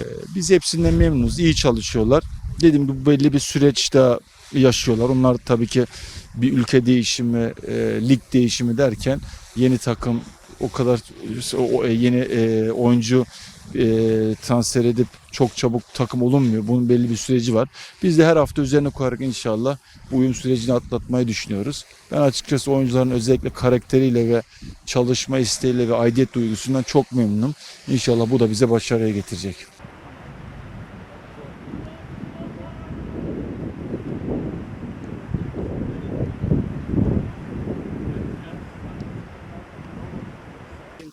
Ee, biz hepsinden memnunuz. iyi çalışıyorlar. Dedim gibi belli bir süreçte yaşıyorlar. Onlar tabii ki bir ülke değişimi, e, lig değişimi derken yeni takım o kadar o, e, yeni e, oyuncu e, transfer edip çok çabuk takım olunmuyor. Bunun belli bir süreci var. Biz de her hafta üzerine koyarak inşallah bu uyum sürecini atlatmayı düşünüyoruz. Ben açıkçası oyuncuların özellikle karakteriyle ve çalışma isteğiyle ve aidiyet duygusundan çok memnunum. İnşallah bu da bize başarıya getirecek.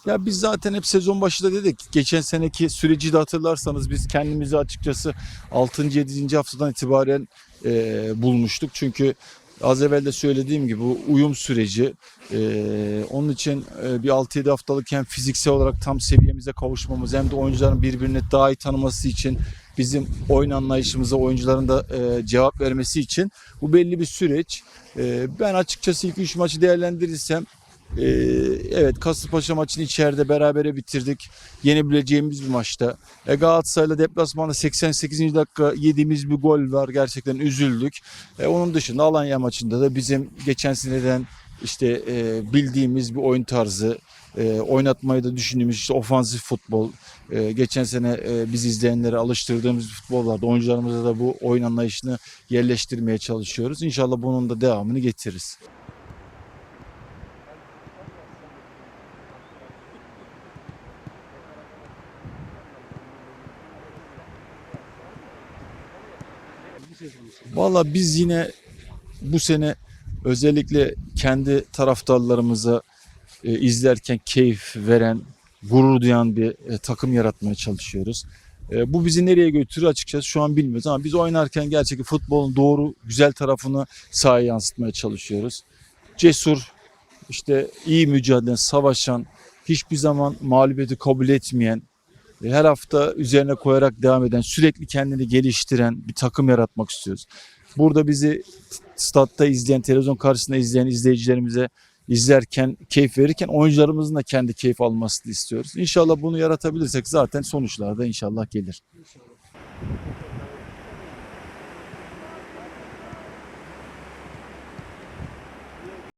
Ya biz zaten hep sezon başında dedik. Geçen seneki süreci de hatırlarsanız biz kendimizi açıkçası 6. 7. haftadan itibaren e, bulmuştuk. Çünkü az evvel de söylediğim gibi bu uyum süreci e, onun için e, bir 6-7 haftalık hem fiziksel olarak tam seviyemize kavuşmamız hem de oyuncuların birbirini daha iyi tanıması için bizim oyun anlayışımıza oyuncuların da e, cevap vermesi için bu belli bir süreç. E, ben açıkçası ilk 3 maçı değerlendirirsem ee, evet Kasımpaşa maçını içeride berabere bitirdik. Yenebileceğimiz bir maçta. E, Galatasaray'la deplasmanda 88. dakika yediğimiz bir gol var. Gerçekten üzüldük. E, onun dışında Alanya maçında da bizim geçen seneden işte e, bildiğimiz bir oyun tarzı, e, oynatmayı da düşündüğümüz işte ofansif futbol. E, geçen sene e, biz izleyenlere alıştırdığımız futbol vardı. Oyuncularımıza da bu oyun anlayışını yerleştirmeye çalışıyoruz. İnşallah bunun da devamını getiririz. Valla biz yine bu sene özellikle kendi taraftarlarımıza e, izlerken keyif veren, gurur duyan bir e, takım yaratmaya çalışıyoruz. E, bu bizi nereye götürür açıkçası şu an bilmiyoruz ama biz oynarken gerçekten futbolun doğru, güzel tarafını sahaya yansıtmaya çalışıyoruz. Cesur, işte iyi mücadele, savaşan, hiçbir zaman mağlubiyeti kabul etmeyen, her hafta üzerine koyarak devam eden, sürekli kendini geliştiren bir takım yaratmak istiyoruz. Burada bizi statta izleyen, televizyon karşısında izleyen izleyicilerimize izlerken, keyif verirken oyuncularımızın da kendi keyif almasını istiyoruz. İnşallah bunu yaratabilirsek zaten sonuçlar da inşallah gelir.